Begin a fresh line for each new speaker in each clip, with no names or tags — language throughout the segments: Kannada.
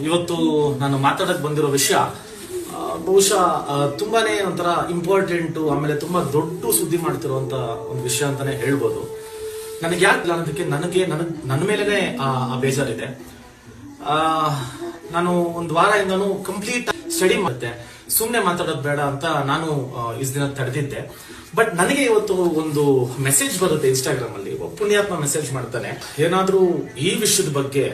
ಇವತ್ತು ನಾನು ಮಾತಾಡಕ್ ಬಂದಿರೋ ವಿಷಯ ಬಹುಶಃ ತುಂಬಾನೇ ಒಂಥರ ಇಂಪಾರ್ಟೆಂಟ್ ಆಮೇಲೆ ತುಂಬಾ ದೊಡ್ಡ ಸುದ್ದಿ ಮಾಡ್ತಿರುವಂತ ಒಂದು ವಿಷಯ ಅಂತಾನೆ ಹೇಳ್ಬೋದು. ನನಗೆ ಯಾಕೆ ಅನ್ನೋದಕ್ಕೆ ನನಗೆ, ನನಗ್, ನನ್ನ ಮೇಲೆನೆ, ಆ ಬೇಜಾರಿದೆ. ನಾನು ಒಂದು ವಾರದಿಂದನೂ ಕಂಪ್ಲೀಟ್ ಸ್ಟಡಿ ಮಾಡಿದ್ದೆ ಸುಮ್ಮನೆ ಮಾತಾಡೋದು ಬೇಡ ಅಂತ ನಾನು ಇಸ್ ದಿನ ತಡೆದಿದ್ದೆ. ಬಟ್ ನನಗೆ ಇವತ್ತು ಒಂದು ಮೆಸೇಜ್ ಬರುತ್ತೆ ಇನ್ಸ್ಟಾಗ್ರಾಮ್ ಅಲ್ಲಿ. ಪುಣ್ಯಾತ್ಮ ಮೆಸೇಜ್ ಮಾಡ್ತಾನೆ. ಏನಾದ್ರೂ ಈ ವಿಷಯದ ಬಗ್ಗೆ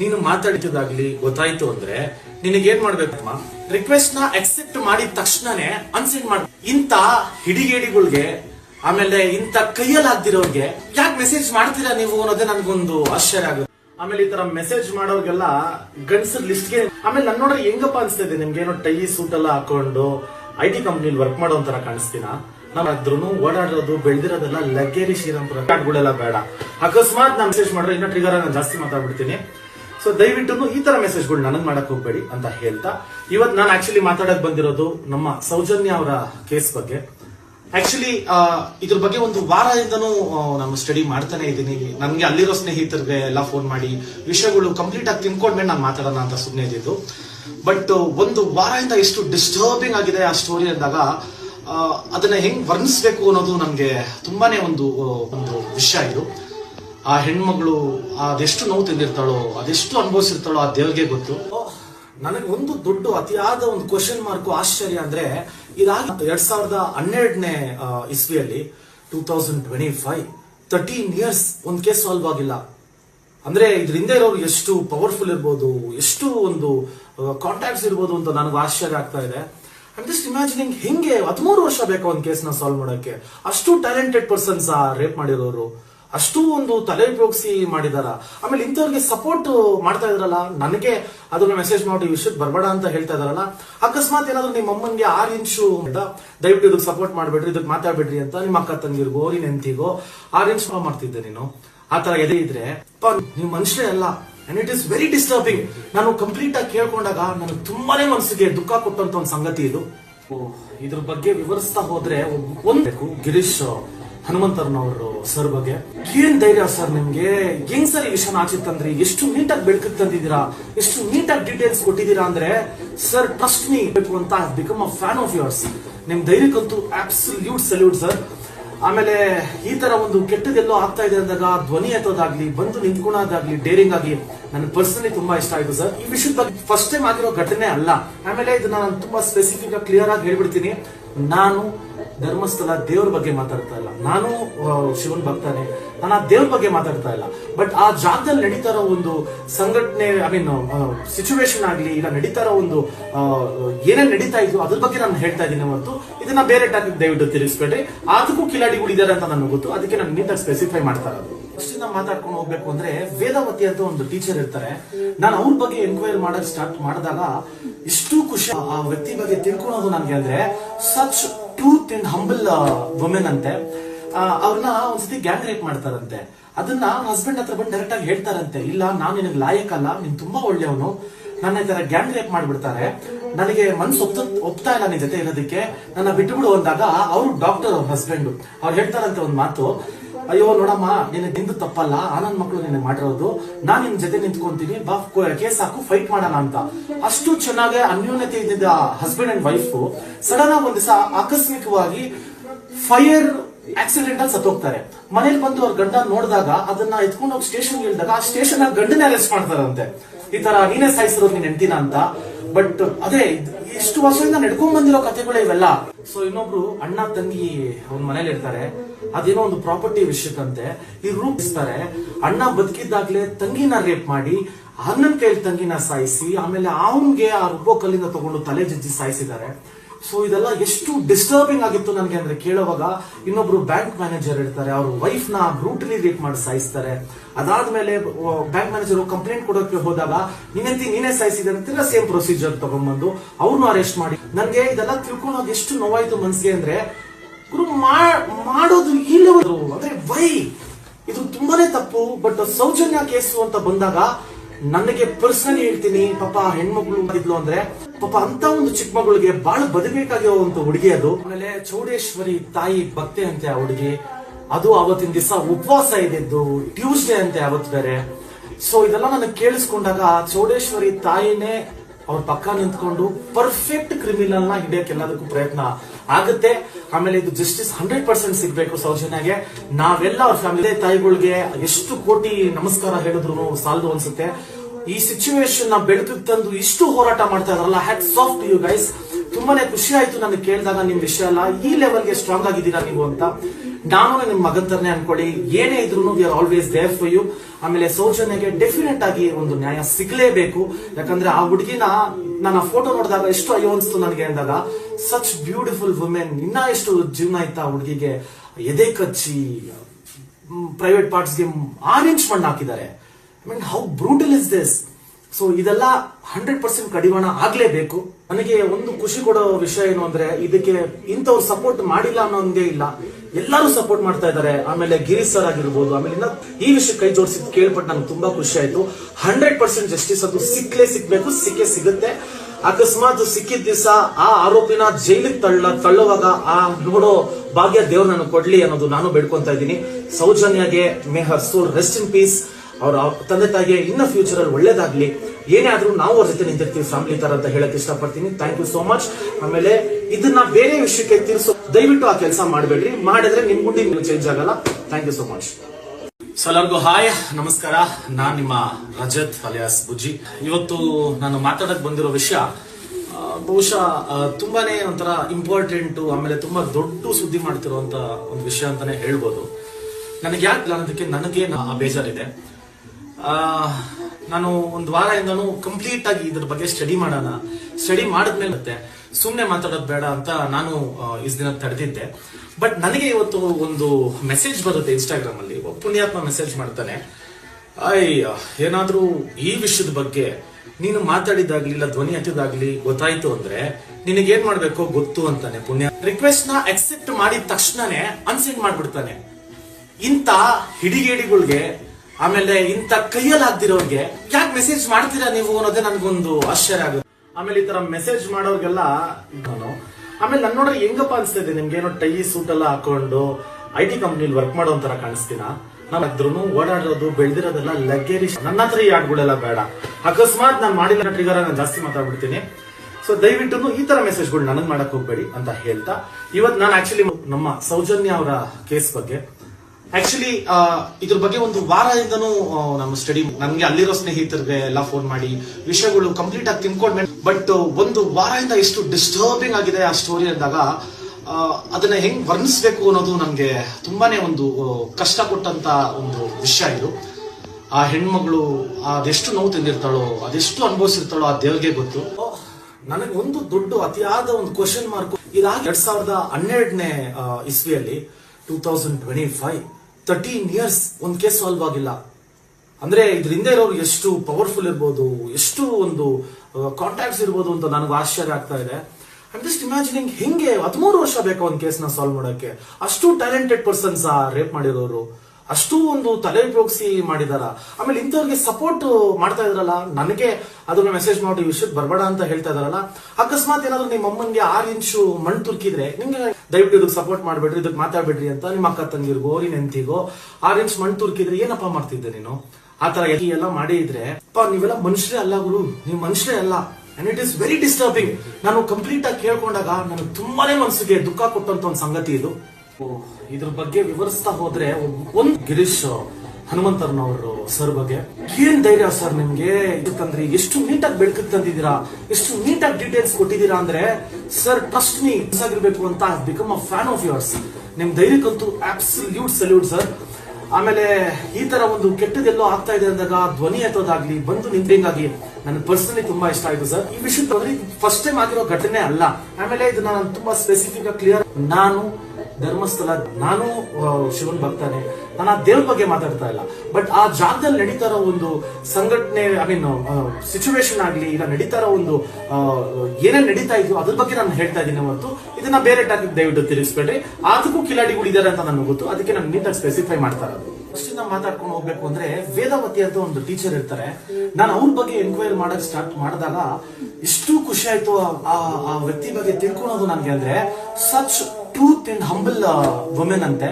ನೀನು ಮಾತಾಡಿದಾಗ್ಲಿ ಗೊತ್ತಾಯ್ತು ಅಂದ್ರೆ ನಿನಗೆ ಏನ್ ಮಾಡ್ಬೇಕಮ್ಮ ರಿಕ್ವೆಸ್ಟ್ನ ಅಕ್ಸೆಪ್ಟ್ ಮಾಡಿದ ತಕ್ಷಣನೇ ಅನ್ಸೆಂಡ್ ಮಾಡ ಇಂತ ಹಿಡಿಗೇಡಿಗಳಿಗೆ, ಆಮೇಲೆ ಇಂತ ಕೈಯಲ್ಲಿ ಆಗ್ದಿರೋರ್ಗೆ ಯಾಕೆ ಮೆಸೇಜ್ ಮಾಡ್ತೀರಾ ನೀವು ಅನ್ನೋದೇ ನನ್ಗೊಂದು ಆಶ್ಚರ್ಯ ಆಗುತ್ತೆ. ಆಮೇಲೆ ಈ ತರ ಮೆಸೇಜ್ ಮಾಡೋರ್ಗೆಲ್ಲ ಲಿಸ್ಟ್ ಲಿಸ್ಟ್ಗೆ ಆಮೇಲೆ ನನ್ನ ನೋಡ್ರೆ ಹೆಂಗಪ್ಪ ಅನ್ಸ್ತಿದೆ ನಿಮ್ಗೆ ಏನೋ ಟೈ ಸೂಟ್ ಎಲ್ಲ ಹಾಕೊಂಡು ಐ ಟಿ ಕಂಪ್ನಿಲಿ ವರ್ಕ್ ಮಾಡೋ ತರ ಕಾಣಿಸ್ತೀನ ನಾವ್ ಅದ್ರೂ ಓಡಾಡೋದು, ಬೆಳೆದಿರೋದೆಲ್ಲ ಲಗ್ಗೇರಿ ಶ್ರೀರಾಮ್ಪುರ ಕಾರ್ಡ್ಗಳೆಲ್ಲ ಬೇಡ. ಅಕಸ್ಮಾತ್ ನಾನು ಮೆಸೇಜ್ ಮಾಡ್ರೆ ಇನ್ನೂ ಟ್ರಿಗರ್ ನಾನು ಜಾಸ್ತಿ ಮಾತಾಡ್ಬಿಡ್ತೀನಿ. ಸೊ ದಯವಿಟ್ಟು ಈ ತರ ಮೆಸೇಜ್ಗಳು ನನಗ್ ಮಾಡಕ್ ಹೋಗ್ಬೇಡಿ ಅಂತ ಹೇಳ್ತಾ. ಇವತ್ತು ನಾನು ಆಕ್ಚುಲಿ ಮಾತಾಡಕ್ ಬಂದಿರೋದು ನಮ್ಮ ಸೌಜನ್ಯ ಅವರ ಕೇಸ್ ಬಗ್ಗೆ. ಆಕ್ಚುಲಿ ಇದ್ರ ಬಗ್ಗೆ ಒಂದು ವಾರದಿಂದನೂ ನಾನು ಸ್ಟಡಿ ಮಾಡ್ತಾನೆ ಇದ್ದೀನಿ. ನನಗೆ ಅಲ್ಲಿರೋ ಸ್ನೇಹಿತರಿಗೆ ಎಲ್ಲ ಫೋನ್ ಮಾಡಿ, ವಿಷಯಗಳು ಕಂಪ್ಲೀಟ್ ಆಗಿ ತಿನ್ಕೊಂಡ್ಮೇಲೆ ನಾನು ಮಾತಾಡೋಣ ಅಂತ ಸುಮ್ಮನೆ ಇದ್ದಿದ್ದು. ಬಟ್ ಒಂದು ವಾರದಿಂದ ಎಷ್ಟು ಡಿಸ್ಟರ್ಬಿಂಗ್ ಆಗಿದೆ ಆ ಸ್ಟೋರಿ ಅಂದಾಗ ಅದನ್ನ ಹೆಂಗ್ ವರ್ಣಿಸ್ಬೇಕು ಅನ್ನೋದು ನನಗೆ ತುಂಬಾನೇ ಒಂದು ಒಂದು ವಿಷಯ ಇದು. ಆ ಹೆಣ್ಮಗಳು ಅದೆಷ್ಟು ನೋವು ತಿಂದಿರ್ತಾಳೋ, ಅದೆಷ್ಟು ಅನುಭವಿಸಿರ್ತಾಳೋ ಆ ದೇವ್ರಿಗೆ ಗೊತ್ತು. ನನಗೆ ಒಂದು ದೊಡ್ಡ ಅತಿಯಾದ ಒಂದು ಕ್ವಶನ್ ಮಾರ್ಕ್ ಆಶ್ಚರ್ಯ ಅಂದ್ರೆ ಇದಾಗಿ ಎರಡ್ ಸಾವಿರದ ಹನ್ನೆರಡನೇ ಇಸ್ವಿಯಲ್ಲಿ two thousand twenty five thirteen years ಒಂದ್ ಕೇಸ್ ಸಾಲ್ವ್ ಆಗಿಲ್ಲ. ಅಂದ್ರೆ ಇದರಿಂದ ಇರೋರು ಎಷ್ಟು ಪವರ್ಫುಲ್ ಇರ್ಬೋದು, ಎಷ್ಟು ಒಂದು ಕಾಂಟ್ಯಾಕ್ಟ್ಸ್ ಇರ್ಬೋದು ಅಂತ ನನಗೆ ಆಶ್ಚರ್ಯ ಆಗ್ತಾ ಇದೆ. ಐಮ್ ಜಸ್ಟ್ ಇಮ್ಯಾಜಿನಿಂಗ್ ಹಿಂಗೆ ಹದಿಮೂರು ವರ್ಷ ಬೇಕು ಒಂದು ನ ಸಾಲ್ವ್ ಮಾಡೋಕ್ಕೆ. ಅಷ್ಟು ಟ್ಯಾಲೆಂಟೆಡ್ ಪರ್ಸನ್ಸ್ ರೇಪ್ ಮಾಡಿರೋರು. ಅಷ್ಟು ಒಂದು ತಲೆ ಉಪಯೋಗಿಸಿ ಮಾಡಿದಾರ. ಆಮೇಲೆ ಇಂಥವ್ರಿಗೆ ಸಪೋರ್ಟ್ ಮಾಡ್ತಾ ಇದ್ರಲ್ಲ, ನನಗೆ ಅದನ್ನ ಮೆಸೇಜ್ ಮಾಡಿ ವಿಷಯಕ್ಕೆ ಬರಬೇಡ ಅಂತ ಹೇಳ್ತಾ ಇದಾರಲ್ಲ, ಅಕಸ್ಮಾತ್ ಏನಾದ್ರು ನಿಮ್ಮ ಅಮ್ಮನ್ಗೆ ಆರ್ ಇಂಚು ಅಂತ ದಯವಿಟ್ಟು ಇದಕ್ಕೆ ಸಪೋರ್ಟ್ ಮಾಡ್ಬೇಡ್ರಿ, ಇದಕ್ಕೆ ಮಾತಾಡ್ಬೇಡ್ರಿ ಅಂತ ನಿಮ್ಮ ಅಕ್ಕ ತಂಗಿರ್ಗೋ ನಿನ್ ಹೆಂಡತಿಗೋ ಆರ್ ಇಂಚ್ ಮಾಡ್ತಿದ್ದೆ ನೀನು. ಆ ತರ ಎದೆ ಇದ್ರೆ ನೀವು ಮನುಷ್ಯರೇ ಅಲ್ಲ and it is very disturbing ನಾನು ಕಂಪ್ಲೀಟ್ ಆಗಿ ಕೇಳ್ಕೊಂಡಾಗ ನನಗೆ ತುಂಬಾನೇ ಮನಸ್ಸಿಗೆ ದುಃಖ ಕೊಟ್ಟಂತ ಒಂದು ಸಂಗತಿ ಇದು. ಇದ್ರ ಬಗ್ಗೆ ವಿವರಿಸ್ತಾ ಹೋದ್ರೆ ಒಂದು ಗಿರೀಶ್ ಹನುಮಂತರ್ನವರು ಸರ್ ಬಗ್ಗೆ. ಏನ್ ಧೈರ್ಯ ಸರ್ ನಿಮ್ಗೆ? ಹೆಂಗ್ ಸರ್ ಈ ವಿಷಯನ ಆಚೆ ಎಷ್ಟು ನೀಟಾಗಿ ಬೆಳಕಿಗೆ ತಂದಿದ್ದೀರಾ? ಎಷ್ಟು ನೀಟಾಗಿ ಡೀಟೇಲ್ಸ್ ಕೊಟ್ಟಿದ್ದೀರಾ ಅಂದ್ರೆ, ಸರ್ ಟ್ರಸ್ಟ್ ಮೀ ಬೇಕು ಅಂತ become a fan of yours ನಿಮ್ ಧೈರ್ಯಕ್ಕಂತೂ ಆಬ್ಸಲ್ಯೂಟ್ ಸಲ್ಯೂಟ್ ಸರ್ ಆಮೇಲೆ, ಈ ತರ ಒಂದು ಕೆಟ್ಟದೆಲ್ಲೋ ಆಗ್ತಾ ಇದೆ ಅಂದಾಗ, ಧ್ವನಿ ಎತ್ತೋದಾಗ್ಲಿ, ಬಂದು ನಿಂತ್ಕೊಳ್ಳೋದಾಗ್ಲಿ ಡೇರಿಂಗ್ ಆಗಿ ನನ್ ಪರ್ಸನಲಿ ತುಂಬಾ ಇಷ್ಟ ಆಯ್ತು ಸರ್ ಈ ವಿಷಯದ ಬಗ್ಗೆ ಫಸ್ಟ್ ಟೈಮ್ ಆಗಿರೋ ಘಟನೆ ಅಲ್ಲ. ಆಮೇಲೆ ಇದನ್ನ ನಾನು ತುಂಬಾ ಸ್ಪೆಸಿಫಿಕ್ ಆಗಿ ಕ್ಲಿಯರ್ ಆಗಿ ಹೇಳ್ಬಿಡ್ತೀನಿ. ನಾನು ಧರ್ಮಸ್ಥಳ ದೇವ್ರ ಬಗ್ಗೆ ಮಾತಾಡ್ತಾ ಇಲ್ಲ. ನಾನು ಶಿವನ್ ಭಕ್ತಾನೆ. ನಾನು ಆ ದೇವ್ರ ಬಗ್ಗೆ ಮಾತಾಡ್ತಾ ಇಲ್ಲ. ಬಟ್ ಆ ಜಾಗದಲ್ಲಿ ನಡೀತಾ ಇರೋ ಒಂದು ಸಂಘಟನೆ ಐ ಮೀನ್ ಸಿಚುವೇಶನ್ ಆಗಲಿ, ಇಲ್ಲ ನಡೀತಾ ಇರೋ ಒಂದು ಏನೇನ್ ನಡೀತಾ ಇದ್ರು ಅದ್ರ ಬಗ್ಗೆ ನಾನು ಹೇಳ್ತಾ ಇದ್ದೀನಿ ಹೊರತು. ಇದನ್ನ ಬೇರೆ ಟಾಪಿಕ್ ದಯವಿಟ್ಟು ತಿಳಿಸ್ಬೇಡ್ರಿ. ಅದಕ್ಕೂ ಕಿಲಾಡಿಗಳಿದ್ದಾರೆ ಅಂತ ನನಗೆ ಗೊತ್ತು. ಅದಕ್ಕೆ ನಾನು ನೀಟಾಗಿ ಸ್ಪೆಸಿಫೈ ಮಾಡ್ತಾ ಇರೋದು. ಫಸ್ಟ್ ಮಾತಾಡ್ಕೊಂಡು ಹೋಗ್ಬೇಕು ಅಂದ್ರೆ ವೇದಾವತಿ ಅಂತ ಒಂದು ಟೀಚರ್ ಇರ್ತಾರೆ. ನಾನು ಅವ್ರ ಬಗ್ಗೆ ಎನ್ಕ್ವೈರಿ ಮಾಡಕ್ ಸ್ಟಾರ್ಟ್ ಮಾಡಿದಾಗ ಇಷ್ಟು ಖುಷಿ ಆ ವ್ಯಕ್ತಿ ಬಗ್ಗೆ ತಿಳ್ಕೊಳೋದು ನನ್ಗೆ ಅಂದ್ರೆ such truth and humble women ಅಂತೆ. ಅವ್ರನ್ನ ಒಂದ್ಸತಿ ಗ್ಯಾಂಗ್ ರೇಪ್ ಮಾಡ್ತಾರಂತೆ. ಅದನ್ನ ಹಸ್ಬೆಂಡ್ ಹತ್ರ ಬಂದು ಡೈರೆಕ್ಟ್ ಆಗಿ ಹೇಳ್ತಾರಂತೆ. ಇಲ್ಲ, ನಾನು ನಿನಗೆ ಅಲ್ಲ ನೀನ್ ತುಂಬಾ ಒಳ್ಳೆಯವನು. ನನ್ನ ಈ ತರ ಗ್ಯಾಂಗ್ ರೇಪ್ ಮಾಡ್ಬಿಡ್ತಾರೆ. ನನಗೆ ಮನ್ಸು ಒಪ್ತ, ಒಪ್ತಾ ಇಲ್ಲ ನಿನ್ ಜೊತೆ ಇರೋದಕ್ಕೆ. ನನ್ನ ಬಿಟ್ಟುಬಿಡು ಅಂದಾಗ ಅವ್ರು ಡಾಕ್ಟರ್ ಅವ್ರ ಹಸ್ಬೆಂಡ್ ಅವ್ರು ಹೇಳ್ತಾರಂತೆ ಒಂದ್ ಮಾತು. ಅಯ್ಯೋ, ನೋಡಮ್ಮ, ನಿನ್ನ ನಿಂದು ತಪ್ಪಲ್ಲ. ಆನಂದ್ ಮಕ್ಕಳು ನಿನ್ನ ಮಾಡಿರೋದು. ನಾನು ನಿನ್ ಜೊತೆ ನಿಂತ್ಕೊಂತೀನಿ. ಬಾ ಕೇಸ್ ಹಾಕು ಫೈಟ್ ಮಾಡೋಣ ಅಂತ. ಅಷ್ಟು ಚೆನ್ನಾಗಿ ಅನ್ಯೋನ್ಯತೆ ಇದ್ದಿದ್ದ ಹಸ್ಬೆಂಡ್ ಅಂಡ್ ವೈಫ್ ಸಡನ್ ಒಂದ್ ದಿವಸ ಆಕಸ್ಮಿಕವಾಗಿ ಫೈರ್ ಆಕ್ಸಿಡೆಂಟ್ ಅಲ್ಲಿ ಸತ್ತೋಗ್ತಾರೆ. ಮನೇಲಿ ಬಂದು ಅವ್ರ ಗಂಡ ನೋಡಿದಾಗ ಅದನ್ನ ಎತ್ಕೊಂಡು ಹೋಗಿ ಸ್ಟೇಷನ್ ಇಳಿದಾಗ ಆ ಸ್ಟೇಷನ್ ಗಂಡನೇ ಅರೆಸ್ಟ್ ಮಾಡ್ತಾರಂತೆ. ಈ ತರ ನೀನೇ ಸಾಯಿಸಿರೋದು ನೀನ್ ಹೆಂಡತಿನ ಅಂತ. ಬಟ್ ಅದೇ ಎಷ್ಟು ವರ್ಷದಿಂದ ನಡ್ಕೊಂಡ್ ಬಂದಿರೋ ಕಥೆಗಳೇ ಇವೆಲ್ಲ. ಸೊ ಇನ್ನೊಬ್ರು ಅಣ್ಣ ತಂಗಿ ಅವ್ನ ಮನೇಲಿ ಇರ್ತಾರೆ. ಅದೇನೋ ಒಂದು ಪ್ರಾಪರ್ಟಿ ವಿಷಯಕ್ಕಂತೆ. ಈ ರೂಪಿಸ್ತಾರೆ ಅಣ್ಣ ಬದುಕಿದ್ದಾಗ್ಲೇ ತಂಗಿನ ರೇಪ್ ಮಾಡಿ, ಅಣ್ಣನ ಕೈಯಲ್ಲಿ ತಂಗಿನ ಸಾಯಿಸಿ, ಆಮೇಲೆ ಅವನ್ಗೆ ಆ ರುಬ್ಬೋ ಕಲ್ಲಿಂದ ತಗೊಂಡು ತಲೆ ಜಜ್ಜಿ ಸಾಯಿಸಿದ್ದಾರೆ. ಸೊ ಇದೆಲ್ಲ ಎಷ್ಟು ಡಿಸ್ಟರ್ಬಿಂಗ್ ಆಗಿತ್ತು ನನಗೆ ಅಂದ್ರೆ ಕೇಳುವಾಗ ಇನ್ನೊಬ್ರು ಬ್ಯಾಂಕ್ ಮ್ಯಾನೇಜರ್ ಇರ್ತಾರೆ, ಅವ್ರ ವೈಫ್ನ ಬ್ರೂಟಲಿ ರೇಪ್ ಮಾಡಿ ಸಾಯಿಸ್ತಾರೆ. ಅದಾದ್ಮೇಲೆ ಬ್ಯಾಂಕ್ ಮ್ಯಾನೇಜರ್ ಕಂಪ್ಲೇಂಟ್ ಕೊಡೋಕೆ ಹೋದಾಗ ನೀನಂತಿ ನೀನೇ ಸಾಯಿಸಿದೆ ಅಂತಿಲ್ಲ ಸೇಮ್ ಪ್ರೊಸೀಜರ್ ತಗೊಂಡ್ಬಂದು ಅವ್ರನ್ನ ಅರೆಸ್ಟ್ ಮಾಡಿ. ನನಗೆ ಇದೆಲ್ಲ ತಿಳ್ಕೊಂಡಾಗ ಎಷ್ಟು ನೋವಾಯ್ತು ಮನ್ಸಿಗೆ ಅಂದ್ರೆ, ಗುರು ಮಾಡೋದು ಇಲ್ಲವರು ಅಂದ್ರೆ, ವೈ, ಇದು ತುಂಬಾನೇ ತಪ್ಪು ಬಟ್ ಸೌಜನ್ಯ ಕೇಸು ಅಂತ ಬಂದಾಗ ನನಗೆ ಪರ್ಸನ್ ಹೇಳ್ತೀನಿ, ಪಾಪ ಹೆಣ್ಮಕ್ಳು ಮಾಡಿದ್ಲು ಅಂದ್ರೆ, ಪಾಪ ಅಂತ ಒಂದು ಚಿಕ್ಕ ಮಗಳಿಗೆ ಬಹಳ ಬದಬೇಕಾಗಿರೋ ಒಂದು ಹುಡುಗಿ ಅದು. ಆಮೇಲೆ ಚೌಡೇಶ್ವರಿ ತಾಯಿ ಭಕ್ತೆ ಅಂತೆ ಆ ಹುಡುಗಿ. ಅದು ಅವತ್ತಿನ ದಿವಸ ಉಪವಾಸ ಇದ್ದಿದ್ದು ಟ್ಯೂಸ್ಡೇ ಅಂತೆ ಅವತ್ತು ಬೇರೆ. ಸೊ ಇದೆಲ್ಲ ನನಗೆ ಕೇಳಿಸ್ಕೊಂಡಾಗ ಚೌಡೇಶ್ವರಿ ತಾಯಿನೇ ಅವ್ರ ಪಕ್ಕ ನಿಂತ್ಕೊಂಡು ಪರ್ಫೆಕ್ಟ್ ಕ್ರಿಮಿನಲ್ನ ಹಿಡಿಯಕ್ಕೆ ಎಲ್ಲದಕ್ಕೂ ಪ್ರಯತ್ನ ಆಗುತ್ತೆ. ಆಮೇಲೆ ಇದು ಜಸ್ಟಿಸ್ ಹಂಡ್ರೆಡ್ ಪರ್ಸೆಂಟ್ ಸಿಗ್ಬೇಕು ಸೌಜನ್ಯಗೆ. ನಾವೆಲ್ಲ ಅವ್ರ ಫ್ಯಾಮಿಲಿ ತಾಯಿಗಳಿಗೆ ಎಷ್ಟು ಕೋಟಿ ನಮಸ್ಕಾರ ಹೇಳಿದ್ರು ಸಾಲದು ಅನ್ಸುತ್ತೆ. ಈ ಸಿಚುವೇಶನ್ನ ಬೆಳಕಿಗೆ ತಂದು ಇಷ್ಟು ಹೋರಾಟ ಮಾಡ್ತಾ ಇದಾರಲ್ಲ ಹ್ಯಾಟ್ ಸಾಫ್ಟ್ ಯು ಗೈಸ್ ತುಂಬಾನೇ ಖುಷಿ ಆಯ್ತು ನನಗೆ ಕೇಳಿದಾಗ ನಿಮ್ ವಿಷಯ ಅಲ್ಲ ಈ ಲೆವೆಲ್ಗೆ ಸ್ಟ್ರಾಂಗ್ ಆಗಿದ್ದೀರಾ ನೀವು ಅಂತ. ನಾನು ನಿಮ್ಮ ಮಗನ್ ಅನ್ಕೊಳ್ಳಿ, ಏನೇ ಇದ್ರು we are always there for you ಆಮೇಲೆ ಸೌಜನ್ಯಗೆ ಡೆಫಿನೆಟ್ ಆಗಿ ಒಂದು ನ್ಯಾಯ ಸಿಗ್ಲೇಬೇಕು. ಯಾಕಂದ್ರೆ ಆ ಹುಡುಗಿನ ನಾನು ಆ ಫೋಟೋ ನೋಡಿದಾಗ ಎಷ್ಟು ಅಯ್ಯೋ ಅನ್ಸ್ತು ನನಗೆ ಅಂದಾಗ ಸಚ್ ಬ್ಯೂಟಿಫುಲ್ ವುಮೆನ್ ಇನ್ನ ಎಷ್ಟು ಜೀವನ ಇತ್ತ ಆ ಹುಡುಗಿಗೆ? ಎದೆ ಕಚ್ಚಿ ಪ್ರೈವೇಟ್ ಪಾರ್ಟ್ಸ್ಗೆ ಆರೆಂಜ್ ಮಣ್ಣು ಹಾಕಿದ್ದಾರೆ. I mean how brutal is this so ಇದೆಲ್ಲ ಹಂಡ್ರೆಡ್ ಪರ್ಸೆಂಟ್ ಕಡಿವಾಣ ಆಗ್ಲೇಬೇಕು. ನನಗೆ ಒಂದು ಖುಷಿ ಕೊಡೋ ವಿಷಯ ಏನು ಅಂದ್ರೆ, ಇದಕ್ಕೆ ಇಂಥವ್ರು ಸಪೋರ್ಟ್ ಮಾಡಿಲ್ಲ ಅನ್ನೋಂಗೆ ಇಲ್ಲ. ಎಲ್ಲರೂ ಸಪೋರ್ಟ್ ಮಾಡ್ತಾ ಇದ್ದಾರೆ. ಆಮೇಲೆ ಗಿರೀಶ್ ಸರ್ ಆಗಿರ್ಬೋದು, ಆಮೇಲೆ ಇನ್ನ ಈ ವಿಷಯ ಕೈ ಜೋಡಿಸಿದ್ ಕೇಳ್ಪಟ್ಟು ನಂಗೆ ತುಂಬಾ ಖುಷಿ ಆಯ್ತು. ಹಂಡ್ರೆಡ್ ಪರ್ಸೆಂಟ್ ಜಸ್ಟಿಸ್ ಅದು ಸಿಕ್ಕಲೇ ಸಿಗ್ಬೇಕು ಸಿಕ್ಕೇ ಸಿಗುತ್ತೆ. ಅಕಸ್ಮಾತ್ ಸಿಕ್ಕಿದ ದಿವಸ ಆ ಆರೋಪಿನ ಜೈಲಿಗೆ ತಳ್ಳ, ತಳ್ಳುವಾಗ ಆ ನೋಡೋ ಭಾಗ್ಯ ದೇವ್ರು ನನಗೆ ಕೊಡ್ಲಿ ಅನ್ನೋದು ನಾನು ಬೇಡ್ಕೊಂತ ಇದ್ದೀನಿ. ಸೌಜನ್ಯಗೆ may her soul rest in peace ಅವ್ರ ತಂದೆ ತಾಯಿಗೆ ಇನ್ನ ಫ್ಯೂಚರ್ ಅಲ್ಲಿ ಒಳ್ಳೇದಾಗ್ಲಿ, ಏನೇ ಆದ್ರೂ ನಾವು ಅವ್ರ ಜೊತೆ ನಿಂತಿರ್ತೀವಿ ಫ್ಯಾಮಿಲಿ ತರ ಅಂತ ಹೇಳಕ್ ಇಷ್ಟಪಡ್ತೀನಿ. ಥ್ಯಾಂಕ್ ಯು ಸೋ ಮಚ್ ಆಮೇಲೆ ಇದನ್ನ ಬೇರೆ ವಿಷಯಕ್ಕೆ ತಿರ್ಸೋ ದಯವಿಟ್ಟು ಆ ಕೆಲಸ ಮಾಡಬೇಡ್ರಿ. ಮಾಡಿದ್ರೆ ನಿಮ್ ಗುಂಡಿ ನೀವು ಚೇಂಜ್ ಆಗಲ್ಲ. Thank you so much so hi. ನಮಸ್ಕಾರ. ನಾನ್ ನಿಮ್ಮ ರಜತ್ ಅಲಿಯಾಸ್ ಬುಜ್ಜಿ. ಇವತ್ತು ನಾನು ಮಾತಾಡಕ್ ಬಂದಿರೋ ವಿಷಯ ಬಹುಶಃ ತುಂಬಾನೇ ಒಂಥರ ಇಂಪಾರ್ಟೆಂಟ್ ಆಮೇಲೆ ತುಂಬಾ ದೊಡ್ಡ ಸುದ್ದಿ ಮಾಡ್ತಿರುವಂತ ಒಂದು ವಿಷಯ ಅಂತಾನೆ ಹೇಳ್ಬೋದು. ನನಗೆ ಯಾಕೆ ಅನ್ನೋದಕ್ಕೆ ನನಗೆ ಬೇಜಾರಿದೆ. ನಾನು ಒಂದು ಇಂದನು ಕಂಪ್ಲೀಟ್ ಆಗಿ ಇದ್ರ ಬಗ್ಗೆ ಸ್ಟಡಿ ಮಾಡೋಣ. ಸ್ಟಡಿ ಮಾಡಿದ್ಮೇಲೆ ಮತ್ತೆ ಸುಮ್ಮನೆ ಮಾತಾಡೋದು ಬೇಡ ಅಂತ ನಾನು ಇಸ್ ದಿನ ತಡೆದಿದ್ದೆ. ಬಟ್ ನನಗೆ ಇವತ್ತು ಒಂದು ಮೆಸೇಜ್ ಬರುತ್ತೆ ಇನ್ಸ್ಟಾಗ್ರಾಮ್ ಅಲ್ಲಿ. ಪುಣ್ಯಾತ್ಮ ಮೆಸೇಜ್ ಮಾಡ್ತಾನೆ. ಅಯ್ಯ, ಏನಾದ್ರೂ ಈ ವಿಷಯದ ಬಗ್ಗೆ ನೀನು ಮಾತಾಡಿದಾಗ್ಲಿ ಇಲ್ಲ ಧ್ವನಿ ಹತ್ತಿದಾಗ್ಲಿ ಗೊತ್ತಾಯ್ತು ಅಂದ್ರೆ ನಿನಗೇನ್ ಮಾಡ್ಬೇಕೋ ಗೊತ್ತು ಅಂತಾನೆ ಪುಣ್ಯ ರಿಕ್ವೆಸ್ಟ್ನ ಅಕ್ಸೆಪ್ಟ್ ಮಾಡಿದ ತಕ್ಷಣನೇ ಅನ್ಸೆಂಡ್ ಮಾಡ್ಬಿಡ್ತಾನೆ. ಇಂಥ ಹಿಡಿಗೇಡಿಗಳಿಗೆ ಆಮೇಲೆ ಇಂಥ ಕೈಯಲ್ಲಿ ಆಗ್ದಿರೋರ್ಗೆ ಯಾಕೆ ಮೆಸೇಜ್ ಮಾಡ್ತೀರಾ ನೀವು ಅನ್ನೋದೇ ನನ್ಗೊಂದು ಆಶ್ಚರ್ಯ ಆಗುತ್ತೆ. ಆಮೇಲೆ ಈ ತರ ಮೆಸೇಜ್ ಮಾಡೋರ್ಗೆಲ್ಲ, ನಾನು, ಆಮೇಲೆ ನನ್ನ ನೋಡ್ರೆ ಹೆಂಗಪ್ಪ ಅನ್ಸ್ತಿದೆ ನಿಮ್ಗೆ ಏನೋ ಟೈ ಸೂಟ್ ಎಲ್ಲ ಹಾಕೊಂಡು ಐ ಟಿ ಕಂಪ್ನಿಲಿ ವರ್ಕ್ ಮಾಡೋ ತರ ಕಾಣಿಸ್ತೀನ ನಾನು ಅದ್ರೂ ಓಡಾಡೋದು, ಬೆಳೆದಿರೋದೆಲ್ಲ ಲಗೇರಿ ನನ್ನ ಹತ್ರ ಈ ಆಡ್ಗಳೆಲ್ಲ ಬೇಡ. ಅಕಸ್ಮಾತ್ ನಾನು ಮಾಡಿಲ್ಲ ಟ್ರಿಗರ್ ನಾನು ಜಾಸ್ತಿ ಮಾತಾಡ್ಬಿಡ್ತೀನಿ. ಸೊ ದಯವಿಟ್ಟು ಈ ತರ ಮೆಸೇಜ್ಗಳು ನನಗ್ ಮಾಡಕ್ ಹೋಗ್ಬೇಡಿ ಅಂತ ಹೇಳ್ತಾ ಇವತ್ತು ನಾನು ಆಕ್ಚುಲಿ ನಮ್ಮ ಸೌಜನ್ಯ ಅವರ ಕೇಸ್ ಬಗ್ಗೆ ಆಕ್ಚುಲಿ ಇದ್ರ ಬಗ್ಗೆ ಒಂದು ವಾರದಿಂದನೂ ನಮ್ಮ ಸ್ಟಡಿ ನನ್ಗೆ ಅಲ್ಲಿರೋ ಸ್ನೇಹಿತರಿಗೆ ಎಲ್ಲ ಫೋನ್ ಮಾಡಿ ವಿಷಯಗಳು ಕಂಪ್ಲೀಟ್ ಆಗಿ ತಿನ್ಕೊಂಡ್ಮೇಲೆ ಬಟ್ ಒಂದು ವಾರದಿಂದ ಎಷ್ಟು ಡಿಸ್ಟರ್ಬಿಂಗ್ ಆಗಿದೆ ಆ ಸ್ಟೋರಿ ಅಂದಾಗ ಅದನ್ನ ಹೆಂಗ್ ವರ್ಣಿಸ್ಬೇಕು ಅನ್ನೋದು ನನ್ಗೆ ತುಂಬಾನೇ ಒಂದು ಕಷ್ಟ ಕೊಟ್ಟಂತ ಒಂದು ವಿಷಯ ಇದು. ಆ ಹೆಣ್ಮಗಳು ಅದೆಷ್ಟು ನೋವು ತಿಂದಿರ್ತಾಳೋ, ಅದೆಷ್ಟು ಅನುಭವಿಸಿರ್ತಾಳೋ ಆ ದೇವ್ರಿಗೆ ಗೊತ್ತು. ನನಗೆ ಒಂದು ದೊಡ್ಡ ಅತಿಯಾದ ಒಂದು ಕ್ವಶನ್ ಮಾರ್ಕ್ ಇದಾಗಿ ಎರಡ್ ಸಾವಿರದ ಹನ್ನೆರಡನೇ ಇಸ್ವಿಯಲ್ಲಿ two thousand twenty five thirteen years ಒಂದು ಕೇಸ್ ಸಾಲ್ವ್ ಆಗಿಲ್ಲ. ಅಂದ್ರೆ ಇದರಿಂದ ಇರೋರು ಎಷ್ಟು ಪವರ್ಫುಲ್ ಇರ್ಬೋದು, ಎಷ್ಟು ಒಂದು ಕಾಂಟ್ಯಾಕ್ಟ್ಸ್ ಇರ್ಬೋದು ಅಂತ ನನಗೆ ಆಶ್ಚರ್ಯ ಆಗ್ತಾ ಇದೆ. ಅಟ್ ಜಸ್ಟ್ ಇಮ್ಯಾಜಿನಿಂಗ್ ಹೆಂಗೆ ಹದಿಮೂರು ವರ್ಷ ಬೇಕು ಒಂದು ಕೇಸ್ನ ಸಾಲ್ವ್ ಮಾಡೋಕೆ ಅಷ್ಟು ಟ್ಯಾಲೆಂಟೆಡ್ ಪರ್ಸನ್ಸ್ ರೇಪ್ ಮಾಡಿರೋರು. ಅಷ್ಟು ಒಂದು ತಲೆ ಉಪಯೋಗಿಸಿ ಮಾಡಿದಾರ. ಆಮೇಲೆ ಇಂಥವ್ರಿಗೆ ಸಪೋರ್ಟ್ ಮಾಡ್ತಾ ಇದ್ರಲ್ಲ, ನನಗೆ ಅದನ್ನ ಮೆಸೇಜ್ ಮಾಡಿ ವಿಷಯಕ್ಕೆ ಬರಬೇಡ ಅಂತ ಹೇಳ್ತಾ ಇದಾರಲ್ಲ, ಅಕಸ್ಮಾತ್ ಏನಾದ್ರು ನಿಮ್ಮ ಅಮ್ಮನ್ಗೆ ಆರು ಇಂಚು ಮಣ್ಣು ತುರ್ಕಿದ್ರೆ ನಿಮ್ಗೆ ದಯವಿಟ್ಟು ಇದಕ್ಕೆ ಸಪೋರ್ಟ್ ಮಾಡ್ಬೇಡ್ರಿ ಇದಕ್ಕೆ ಮಾತಾಡ್ಬೇಡ್ರಿ ಅಂತ ನಿಮ್ಮ ಅಕ್ಕ ತಂಗಿರ್ಗೋ ನಿನ್ ಎಂತಿಗೋ ಆರೆಂಜ್ ಮಣ್ಣು ತುರ್ಕಿದ್ರೆ ಏನಪ್ಪ ಮಾಡ್ತಿದ್ದೆ ನೀನು? ಆ ತರ ಎಲ್ಲ ಮಾಡಿ ಇದ್ರೆ, ಅಪ್ಪ, ನೀವೆಲ್ಲ ಮನುಷ್ಯರೇ ಅಲ್ಲ ಗುರು. ನೀವು ಮನುಷ್ಯರೇ ಅಲ್ಲ. And it is very disturbing ನಾನು ಕಂಪ್ಲೀಟ್ ಆಗಿ ಕೇಳ್ಕೊಂಡಾಗ ನನಗೆ ತುಂಬಾನೇ ಮನಸ್ಸಿಗೆ ದುಃಖ ಕೊಟ್ಟಂತ ಒಂದು ಸಂಗತಿ ಇದು. ಇದ್ರ ಬಗ್ಗೆ ವಿವರಿಸ್ತಾ ಹೋದ್ರೆ ಒಂದ್ ಗಿರೀಶ್ ಹನುಮಂತರ್ನವರು ಸರ್ ಬಗ್ಗೆ. ಏನ್ ಧೈರ್ಯ ಸರ್ ನಿಮ್ಗೆ? ಇದಕ್ಕಂದ್ರೆ ಎಷ್ಟು ನೀಟಾಗಿ ಬೆಳಕಿಗೆ ತಂದಿದ್ದೀರಾ? ಎಷ್ಟು ನೀಟಾಗಿ ಡೀಟೇಲ್ಸ್ ಕೊಟ್ಟಿದ್ದೀರಾ ಅಂದ್ರೆ ಸರ್ ಟ್ರಸ್ಟ್ ಮೀ ಆಗಿರ್ಬೇಕು ಅಂತ become a fan of yours ನಿಮ್ ಧೈರ್ಯಕ್ಕಂತೂ ಆಬ್ಸಲ್ಯೂಟ್ ಸಲ್ಯೂಟ್ ಸರ್ ಆಮೇಲೆ, ಈ ತರ ಒಂದು ಕೆಟ್ಟದೆಲ್ಲೋ ಆಗ್ತಾ ಇದೆ ಅಂದಾಗ ಧ್ವನಿ ಎತ್ತೋದಾಗ್ಲಿ, ಬಂದು ನಿಂತಿಂಗಾಗಿ ನನ್ನ ಪರ್ಸನಲಿ ತುಂಬಾ ಇಷ್ಟ ಆಯ್ತು ಸರ್ ಈ ವಿಷಯ ಫಸ್ಟ್ ಟೈಮ್ ಆಗಿರೋ ಘಟನೆ ಅಲ್ಲ. ಆಮೇಲೆ ಇದನ್ನ ನಾನು ತುಂಬಾ ಸ್ಪೆಸಿಫಿಕ್ ಆಗಿ ಕ್ಲಿಯರ್ ನಾನು ಧರ್ಮಸ್ಥಳ, ನಾನು ಶಿವನ್ ಭಕ್ತಾನೆ. ನಾನು ಆ ದೇವ್ರ ಬಗ್ಗೆ ಮಾತಾಡ್ತಾ ಇಲ್ಲ. ಬಟ್ ಆ ಜಾಗದಲ್ಲಿ ನಡೀತಾ ಇರೋ ಒಂದು ಸಂಘಟನೆ ಐ ಮೀನ್ ಸಿಚುವೇಶನ್ ಆಗಲಿ, ಇಲ್ಲ ನಡೀತಾ ಇರೋ ಒಂದು ಏನೇನು ನಡೀತಾ ಇದೆಯೋ ಅದ್ರ ಬಗ್ಗೆ ನಾನು ಹೇಳ್ತಾ ಇದ್ದೀನಿ ಹೊರತು. ಇದನ್ನ ಬೇರೆ ಟಾಪಿಕ್ ದಯವಿಟ್ಟು ತಿಳಿಸ್ಬೇಡ್ರಿ. ಅದಕ್ಕೂ ಕಿಲಾಡಿಗಳು ಇದಾರೆ ಅಂತ ನನಗೆ ಗೊತ್ತು. ಅದಕ್ಕೆ ನಾನು ನೀಟಾಗಿ ಸ್ಪೆಸಿಫೈ ಮಾಡ್ತಾ ಇರೋದು. ಫಸ್ಟ್ ಮಾತಾಡ್ಕೊಂಡು ಹೋಗ್ಬೇಕು ಅಂದ್ರೆ ವೇದಾವತಿ ಅಂತ ಒಂದು ಟೀಚರ್ ಇರ್ತಾರೆ. ನಾನು ಅವ್ರ ಬಗ್ಗೆ ಎನ್ಕ್ವೈರಿ ಮಾಡಕ್ ಸ್ಟಾರ್ಟ್ ಮಾಡಿದಾಗ ಇಷ್ಟು ಖುಷಿ ಆಯ್ತು ಆ ವ್ಯಕ್ತಿ ಬಗ್ಗೆ ತಿಳ್ಕೊಳೋದು ನನಗೆ ಅಂದ್ರೆ such truth and humble women ಅಂತೆ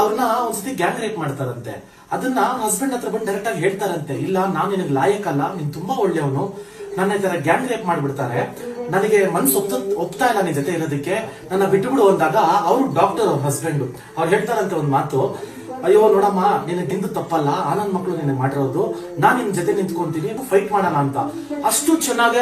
ಅವ್ರನ್ನ ಒಂದ್ಸತಿ ಗ್ಯಾಂಗ್ ರೇಪ್ ಮಾಡ್ತಾರಂತೆ. ಅದನ್ನ ಹಸ್ಬೆಂಡ್ ಹತ್ರ ಬಂದು ಡೈರೆಕ್ಟ್ ಆಗಿ ಹೇಳ್ತಾರಂತೆ. ಇಲ್ಲ, ನಾನು ನಿನಗೆ ಲಾಯಕಲ್ಲ ನೀನ್ ತುಂಬಾ ಒಳ್ಳೆಯವನು. ನನ್ನ ಈ ತರ ಗ್ಯಾಂಗ್ ರೇಪ್ ಮಾಡ್ಬಿಡ್ತಾರೆ. ನನಗೆ ಮನ್ಸು ಒಪ್ತ, ಒಪ್ತಾ ಇಲ್ಲ ನಿನ್ ಜೊತೆ ಇರೋದಕ್ಕೆ. ನನ್ನ ಬಿಟ್ಟುಬಿಡು ಅಂದಾಗ ಅವ್ರು ಡಾಕ್ಟರ್ ಅವ್ರ ಹಸ್ಬೆಂಡ್ ಅವ್ರು ಹೇಳ್ತಾರಂತೆ ಒಂದ್ ಮಾತು. ಅಯ್ಯೋ, ನೋಡಮ್ಮ ನಿನ್ನ ತಿಂದು ತಪ್ಪಲ್ಲ. ಆನಂದ್ ಮಕ್ಕಳು ನಿನಗೆ ಮಾಡಿರೋದು. ನಾನ್ ನಿನ್ ಜೊತೆ ನಿಂತ್ಕೊಂತೀನಿ. ಫೈಟ್ ಮಾಡೋಣ ಅಂತ. ಅಷ್ಟು ಚೆನ್ನಾಗಿ